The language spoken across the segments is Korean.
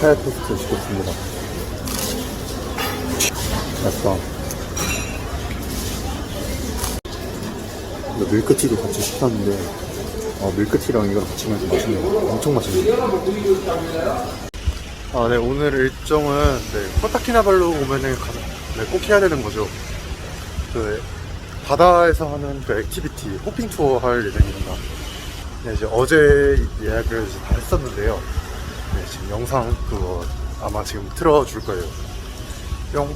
카약 토스트 시켰습니다. 맛있다. 이거 밀크티도 같이 시켰는데, 어, 밀크티랑 이거랑 같이 마시면 맛있네요. 엄청 맛있네요. 아, 네, 오늘 일정은, 네, 코타키나발루 오면은 가, 네, 꼭 해야 되는 거죠. 그, 바다에서 하는 그 액티비티, 호핑 투어 할 예정입니다. 네, 이제 어제 예약을 다 했었는데요. 네, 지금 영상 그거 아마 지금 틀어줄 거예요. 뿅.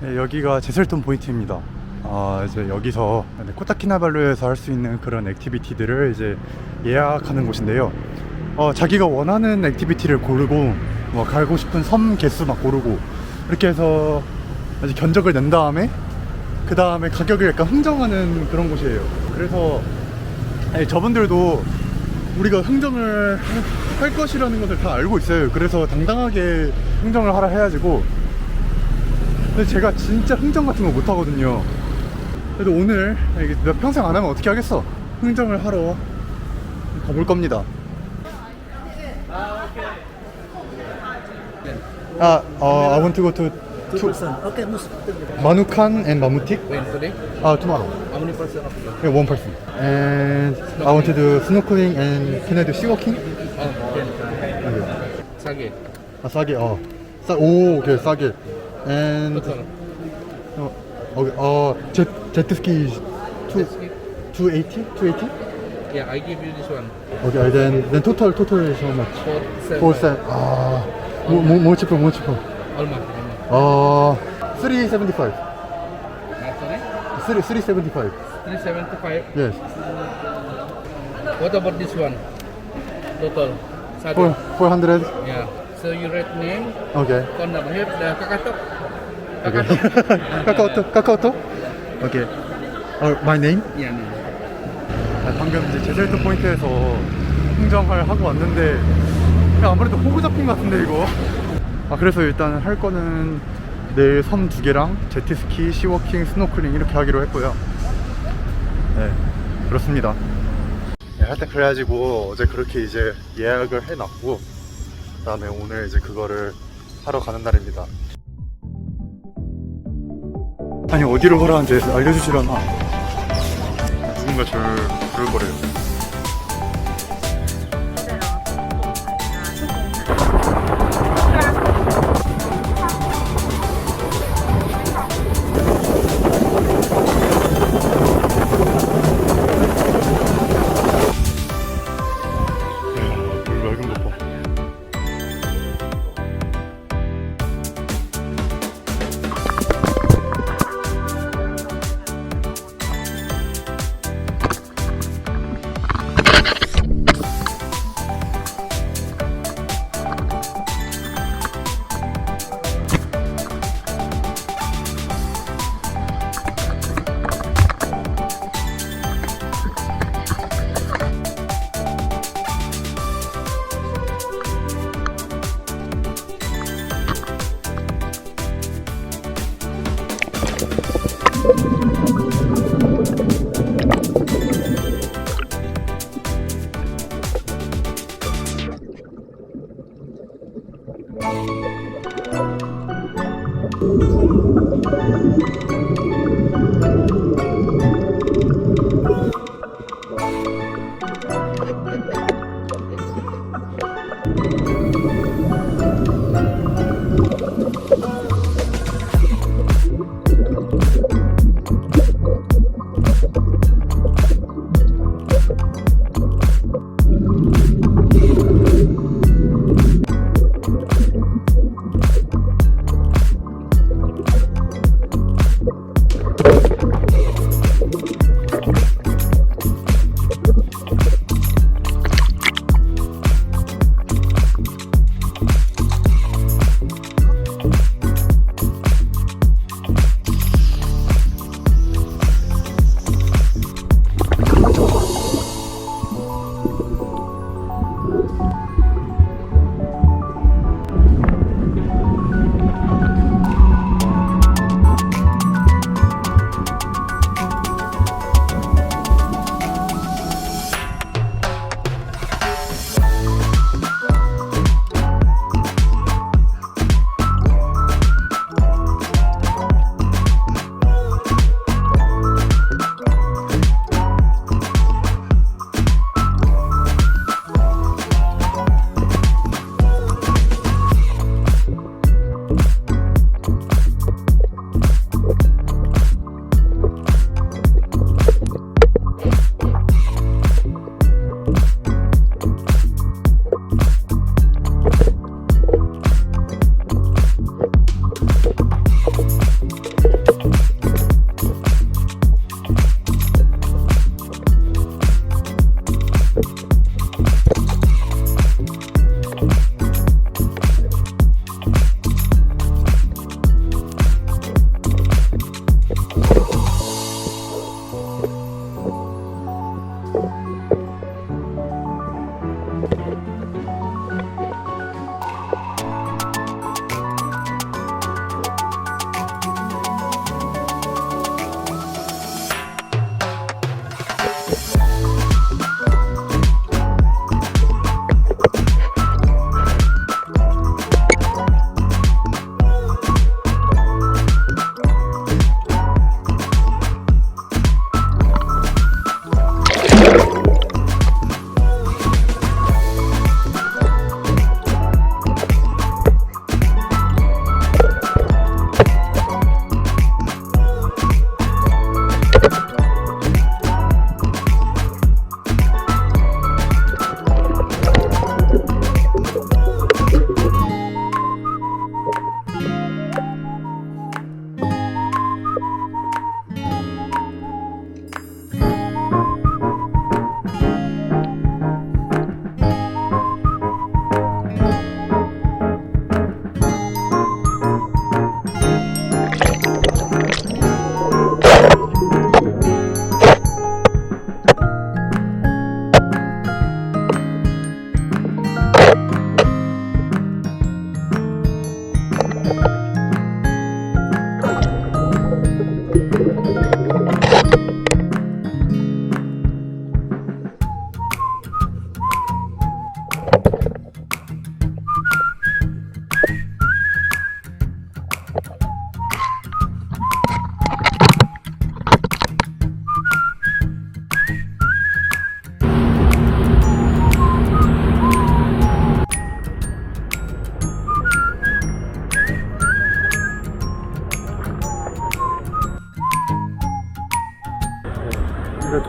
네, 여기가 제설톤 포인트입니다. 아, 이제 여기서 네, 코타키나발루에서 할 수 있는 그런 액티비티들을 이제 예약하는 곳인데요. 어, 자기가 원하는 액티비티를 고르고 뭐 가고 싶은 섬 개수 막 고르고 이렇게 해서 이제 견적을 낸 다음에 그 다음에 가격을 약간 흥정하는 그런 곳이에요. 그래서 저분들도 우리가 흥정을 할- 할 것이라는 것을 다 알고 있어요. 그래서 당당하게 흥정을 하라 해야지고. 근데 제가 진짜 흥정 같은 거 못 하거든요. 그래도 오늘 내가 평생 안 하면 어떻게 하겠어? 흥정을 하러 가볼 겁니다. 아, 어, I want to go to, Two person. Okay, Mus. Manukan and Mamutik. When today? Uh, tomorrow. How many person of you? Yeah, one person. And I want to do snorkeling and can I do sea walking? Oh, can. Okay. Sage. 아, 싸게, 어. 싸, 오, 오케이, 싸게. And, Total. 어, 오케이, 어, jet, 제트스키, two, Jet ski? 280? 280? Yeah, I give you this one. Okay, then, then total, total is how much? Four, seven. Four set. 아, more, more, more cheaper, more cheaper. Almost. 어, 375. Not sorry? 3, 375. 375. Yes. What about this one? Total. Four, 400. Yeah. So you write name, Okay. phone number. Here, the kakatok. Okay. 카카오톡, 카카오톡? Okay. Uh, my name? yeah, no. 아, 방금 이제 제젤토 포인트에서 흥정을 하고 왔는데 그냥 아무래도 호구 잡힌 것 같은데 이거 아 그래서 일단 할 거는 내일 섬 두 개랑 제트스키, 시워킹, 스노클링 이렇게 하기로 했고요. 네 그렇습니다. 네, 할때 그래가지고 어제 그렇게 이제 예약을 해놨고 그 다음에 오늘 이제 그거를 하러 가는 날입니다. 아니 어디로 가라는지 알려주시려나 누군가 저를 부를 거래요. Bye.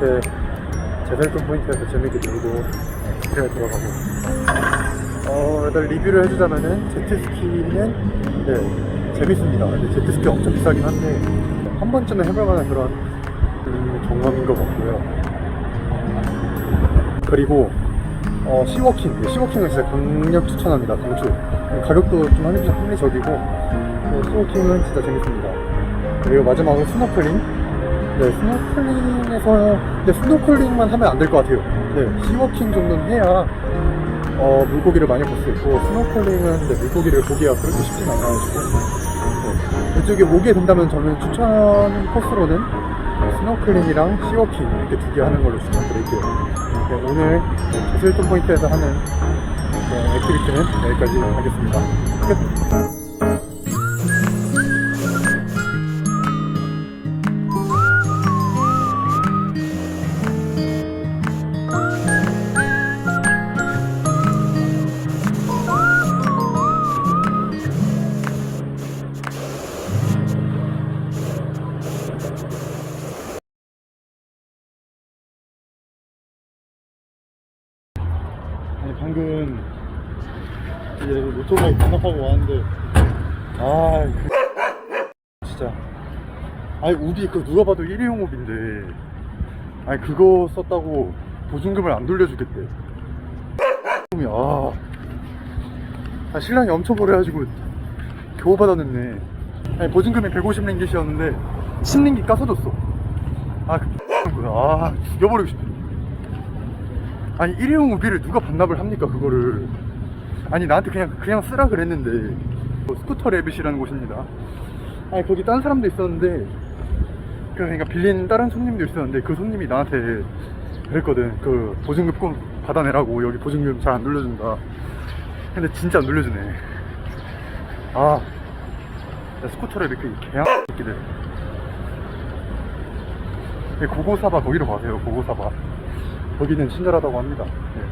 제셀톤 포인트에서 재밌게 놀고 네, 그래 들어가고 어 일단 리뷰를 해주자면은 제트스키는 네 재밌습니다 근데 제트스키 엄청 비싸긴 한데 한 번쯤은 해볼 만한 그런 음, 경험인 것 같고요 그리고 어, 시워킹, 네, 시워킹을 진짜 강력 추천합니다. 강추. 가격도 좀 합리, 합리적이고, 네, 시워킹은 진짜 재밌습니다. 그리고 마지막으로 스노클링. 네, 스노클링에서, 근데 스노클링만 하면 안 될 것 같아요. 네, 시워킹 정도는 해야, 어, 물고기를 많이 볼 수 있고, 스노클링은 네, 물고기를 보기가 그렇게 쉽진 않아가지고, 네, 이쪽에 오게 된다면 저는 추천 코스로는 네, 스노클링이랑 시워킹 이렇게 두 개 하는 걸로 추천드릴게요. 네, 오늘 제슬톤 포인트에서 하는 네, 액티비티는 여기까지 하겠습니다. 끝! 오토바이 반납하고 왔는데. 아 그... 진짜. 아니 우비 그 누가 봐도 일회용 우비인데. 아니 그거 썼다고 보증금을 안 돌려주겠대. 아, 아 신랑이 엄청 오래 가지고 겨우 받아냈네. 아니 보증금이 150링깃이었는데 10링깃 까서줬어. 아 그... 아 죽여버리고 싶네. 아니 일회용 우비를 누가 반납을 합니까 그거를 아니 나한테 그냥 그냥 쓰라 그랬는데. 뭐 스쿠터 레빗이라는 곳입니다. 아니 거기 딴 사람도 있었는데 그 그러니까 빌린 다른 손님도 있었는데 그 손님이 나한테 그랬거든. 그 보증금 꼭 받아내라고 여기 보증금 잘안 돌려준다. 근데 진짜 안 돌려주네. 아 야, 스쿠터 레빗 그 개양 새끼들. 네, 고고사바 거기로 가세요 고고사바. 거기는 친절하다고 합니다. 네.